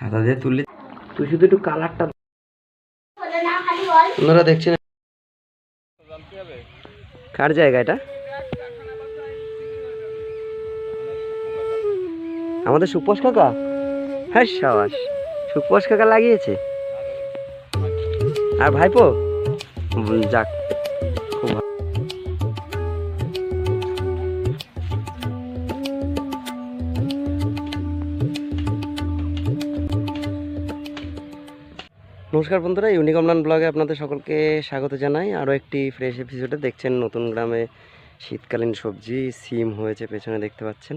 হাতা দিয়ে তুললে তুই শুধু একটু কালারটা আপনারা দেখছেন। কার জায়গা এটা? আমাদের সুপোষ কাকা? হ্যাঁ সাবাস সুপোষ কাকা লাগিয়েছে। আর ভাইপো? যাক। নমস্কার বন্ধুরা ইউনিক অমলান ব্লগে আপনাদের সকলকে স্বাগত জানাই। আরও একটি ফ্রেশ এপিসোডে দেখছেন নতুন গ্রামে শীতকালীন সবজি, সিম হয়েছে পেছনে দেখতে পাচ্ছেন।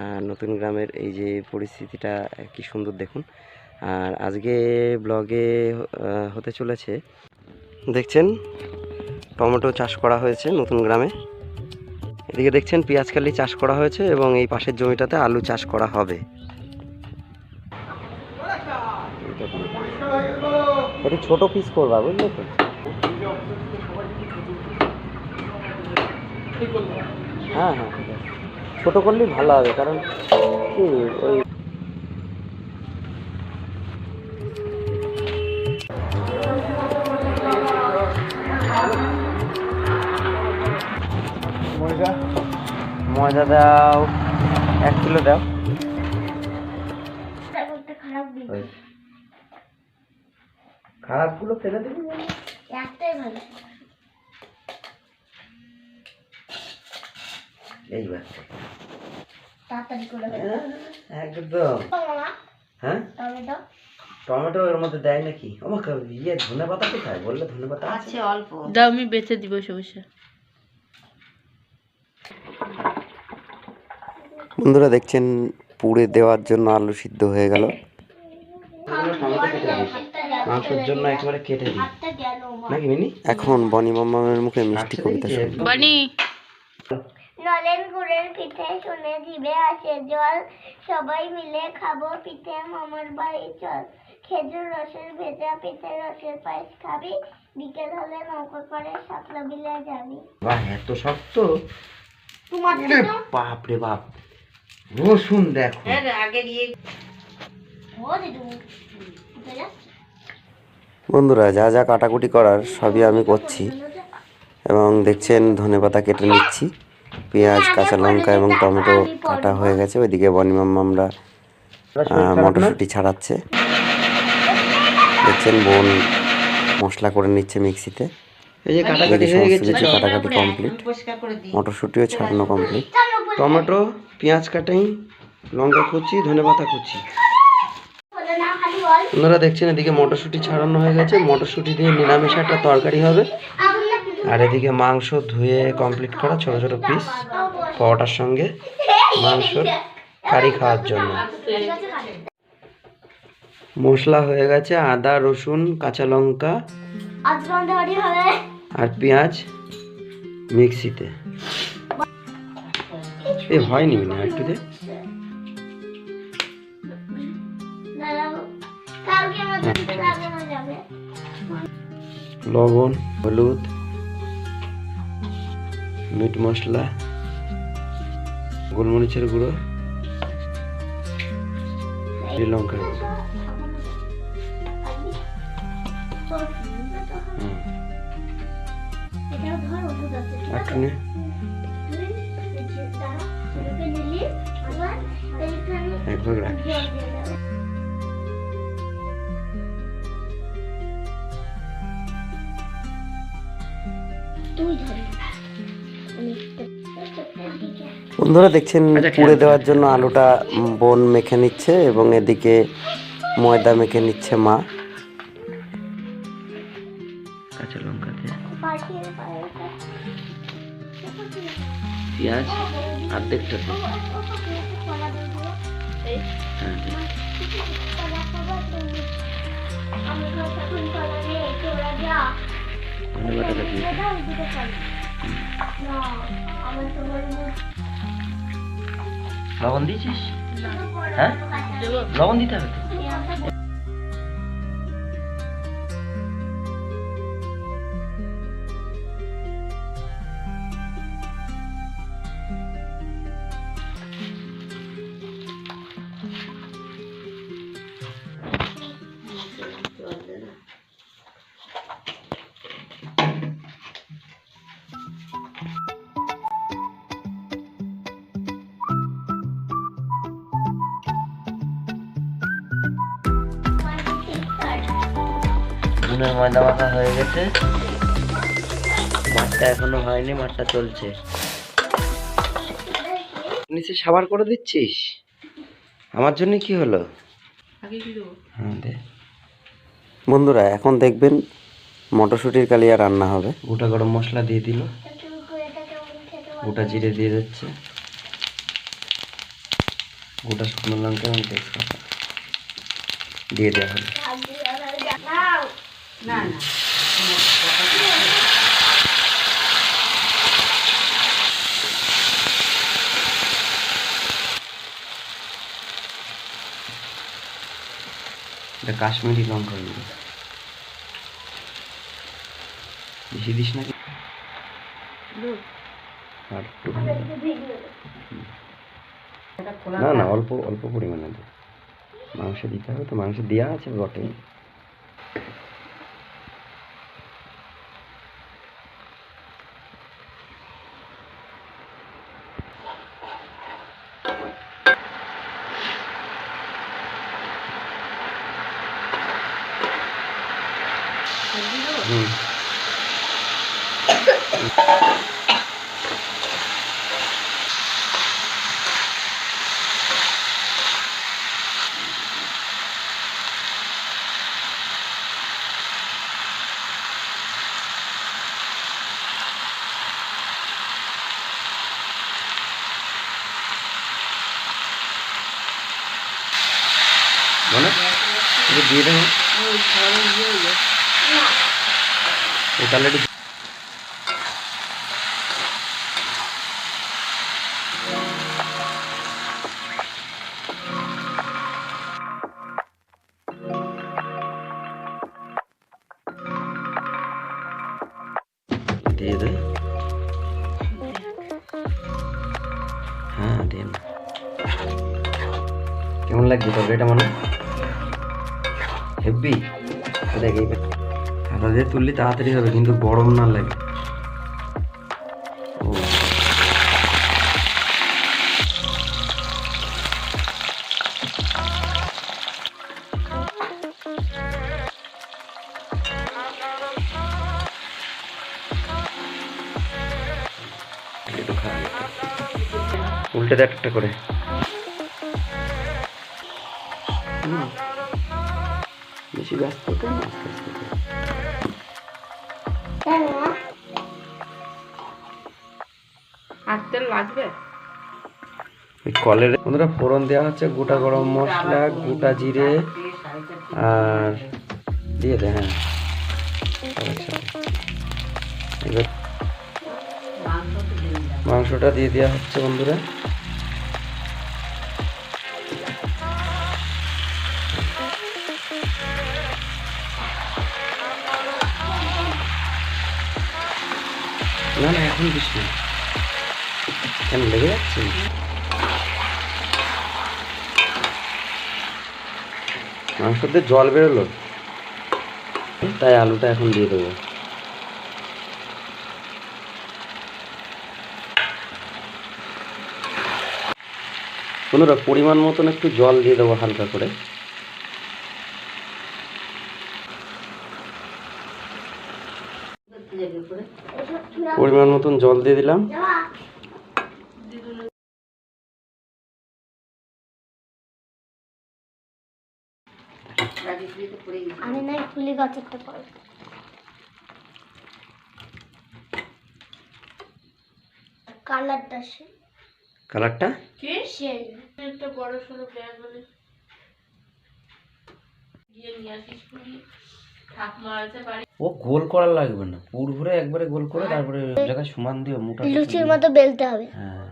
আর নতুন গ্রামের এই যে পরিস্থিতিটা কি সুন্দর দেখুন। আর আজকে ব্লগে হতে চলেছে, দেখছেন, টমেটো চাষ করা হয়েছে নতুন গ্রামে। এদিকে দেখছেন পেঁয়াজকালি চাষ করা হয়েছে এবং এই পাশের জমিটাতে আলু চাষ করা হবে। একটু ছোট পিস করবা বুঝলে তো? হ্যাঁ হ্যাঁ ছোটো করলেই ভালো হবে কারণ কি ওই ময়দা দাও এক কিলো দাও। খারাপগুলো ফেলে দেবো? একটাই ভালো। এইবার তাড়াতাড়ি করে একদম। হ্যাঁ? টমেটো। টমেটো এর মধ্যে দেয় নাকি? ইয়ে ধনে পাতা কোথায়? বললে ধনে পাতা আছে। অল্প। দাও আমি বেঁচে দিব সমস্যা। বন্ধুরা দেখছেন পুড়ে দেওয়ার জন্য আলু সিদ্ধ হয়ে গেল। মাংসের জন্য একেবারে কেটে দিই। নাকি মিনি? এখন বনি মামার মুখে মিষ্টি কবিতা শুনব। বানি। নলেন গুড়ের পিঠে শুনে জিভে আসে জল। সবাই মিলে খাব পিঠে মামার বাড়ি চল। খেজুর রসের ভেজা পিঠে রসের পায়েস খাবি। বিকেল হলে নৌকো করে সাতলা বিলে যাবি। বাহ এত শক্ত? তোমার বাপ রে বাপ। রসুন দেখো। ও দিদু বন্ধুরা যা যা কাটাকুটি করার সবই আমি করছি এবং দেখছেন ধনেপাতা কেটে নিচ্ছি। পেঁয়াজ কাঁচা লঙ্কা এবং টমেটো কাটা হয়ে গেছে। ওইদিকে বনিমাম আমরা মটরশুঁটি ছাড়াচ্ছে। দেখছেন বোন মশলা করে নিচ্ছে মিক্সিতে। এই যে কাটাকাটি হয়ে কমপ্লিট মটরশুঁটিও ছাড়ানো কমপ্লিট টমেটো পেঁয়াজ কাটাই লঙ্কা কুচি ধনেপাতা কুচি। বলে না খালি বল আপনারা দেখছেন এদিকে মটরশুঁটি ছাড়ানো হয়ে গেছে। মটরশুঁটি দিয়ে নিরামিষ একটা তরকারি হবে। আর এদিকে মাংস ধুয়ে কমপ্লিট করা ছোট ছোট পিস পরোটার সঙ্গে মাংসর কারি খাওয়ার জন্য। মশলা হয়ে গেছে আদা, রসুন, কাঁচা লঙ্কা আর পেঁয়াজ মিক্সিতে। এ হয়নি একটু দে। লবণ হলুদ মিট মশলা গোলমরিচের গুঁড়ো লঙ্কার গুঁড়ো হুম, এটা ধর বন্ধুরা দেখছেন পুড়ে দেওয়ার জন্য আলুটা বোন মেখে নিচ্ছে এবং এদিকে ময়দা মেখে নিচ্ছে মা। কাঁচা লঙ্কা দিয়ে পেঁয়াজ অর্ধেকটা হ্যাঁ। দে। ধনেপাতাটা দিয়ে লবণ দিয়েছিস? হ্যাঁ? লবণ দিতে হবে বেগুনের ময়দা মাখা হয়ে গেছে। মাছটা এখনও হয়নি মাছটা চলছে। নিচে সাবার করে দিচ্ছিস? আমার জন্য কি হলো? আগে কি দেবো? হ্যাঁ দে। বন্ধুরা এখন দেখবেন মটরশুঁটির কালিয়া রান্না হবে। গোটা গরম মশলা দিয়ে দিল। গোটা জিরে দিয়ে দিচ্ছে। গোটা শুকনো লঙ্কা এবং তেজপাতা দিয়ে দেওয়া হলো নাও না না। এটা কাশ্মীরি লঙ্কা গুঁড়ো। বেশি দিস নাকি না না অল্প অল্প পরিমাণে মাংস দিতে হবে তো মাংস দেওয়া আছে বটে। হুম মানে এটা দিয়ে দেবো ওই ঘরে ইয়ে হয়ে গেছে। এই তাহলে একটু দিয়ে দে হ্যাঁ দিয়ে না কেমন লাগছে তবে এটা মনে হেভি দেখ এই দিয়ে তুললে তাড়াতাড়ি হবে কিন্তু গরম না লাগে। ও। উল্টে দেখ একটা করে। হুম। বেশি ব্যস্ত তো না? আস্তে আস্তে লাগবে? ওই কলের বন্ধুরা ফোড়ন দেওয়া হচ্ছে গোটা গরম মশলা গোটা জিরে আর দিয়ে দে হ্যাঁ। এবার মাংসটা দিয়ে দেওয়া হচ্ছে বন্ধুরা। এখন না কেন, লেগে যাচ্ছে? মাংসতে জল বেরোলো? তাই আলুটা এখন দিয়ে দেবো। বন্ধুরা পরিমাণ মতন একটু জল দিয়ে দেবো হালকা করে। পরিমাণ মতন জল দিয়ে দিলাম। আমি নাই ফুলি গাছেরটা পরে। কালারটা সে কালারটা? কি? সেই। একটা বড় সড়ো ব্যাগ হলে। গিয়ে নিয়ে আসিস ও গোল করা লাগবে না পুরভরে একবারে গোল করে তারপরে জায়গায় সমান দিও মোটা লুচির মতো বেলতে হবে হ্যাঁ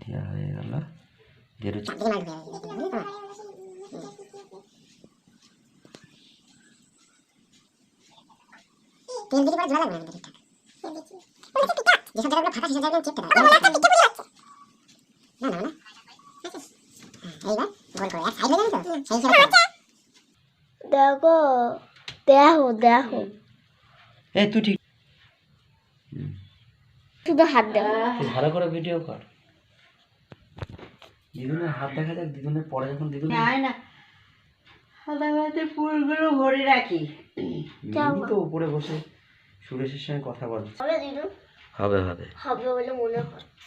দেওয়া হয়ে গেল দিয়ে রুচি তেল দিলে পরে ঝোলা লাগবে না ঠিকঠাক যেসব জায়গাগুলো ফাঁকা সেসব জায়গাগুলো চেপতে দাও না না না এইবার গোল করে আর সাইড হয়ে যাবে তো সেই হিসাবে করো। দেখো দেখো দেখো। এই তুই ঠিক শুধু হাত দেখো। ভালো করে ভিডিও কর। দিদুনের হাত দেখা যাক দিদুনের পরে যখন দিদুন না না। ফুলগুলো ভরে রাখি। মিমি তো উপরে বসে সুরেশের সঙ্গে কথা বলছে। হবে দিদু? হবে হবে। হবে বলে মনে হচ্ছে।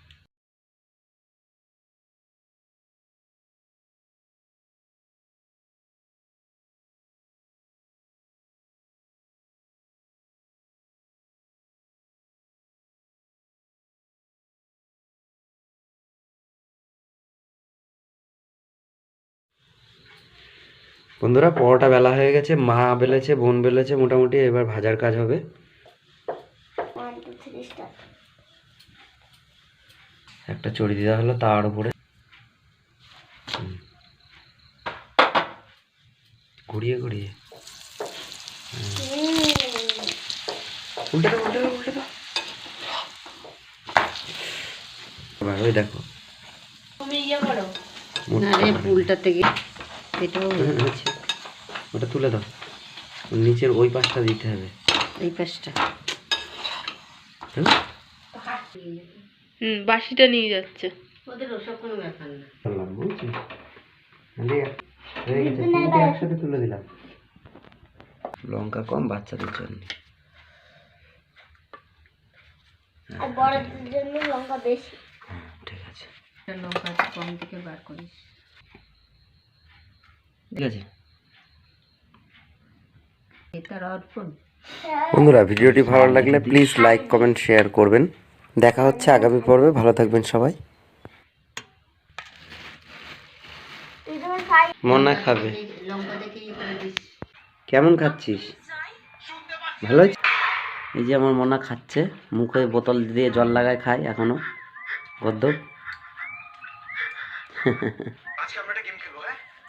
বন্ধুরা পরোটা বেলা হয়ে গেছে মা বেলেছে বোন বেলেছে মোটামুটি এবার ভাজার কাজ হবে। একটা চড়ি দেওয়া হলো তার উপরে। ঘুরিয়ে ঘুরিয়ে। উল্টে দাও উল্টে দাও উল্টে দাও। এবার ওই দেখো। তুমি ইয়ে করো। থেকে এটাও হয়েছে। ওটা তুলে দাও। নিচের ওই পাশটা দিতে হবে। এই পাশটা। হুম? হুম বাসিটা নিয়ে যাচ্ছে। ওদের ওসব কোনো ব্যাপার না। হয়ে একসাথে তুলে দিলাম। লঙ্কা কম বাচ্চাদের জন্য। বড়দের জন্য লঙ্কা বেশি। হ্যাঁ ঠিক আছে। লঙ্কা কম থেকে বার করিস। ঠিক আছে। বন্ধুরা ভিডিওটি ভালো লাগলে প্লিজ লাইক কমেন্ট শেয়ার করবেন। দেখা হচ্ছে আগামী পর্বে। ভালো থাকবেন সবাই। মনা খাবে। কেমন খাচ্ছিস? ভালো এই যে আমার মনা খাচ্ছে। মুখে বোতল দিয়ে জল লাগায় খায় এখনও। গদ্য।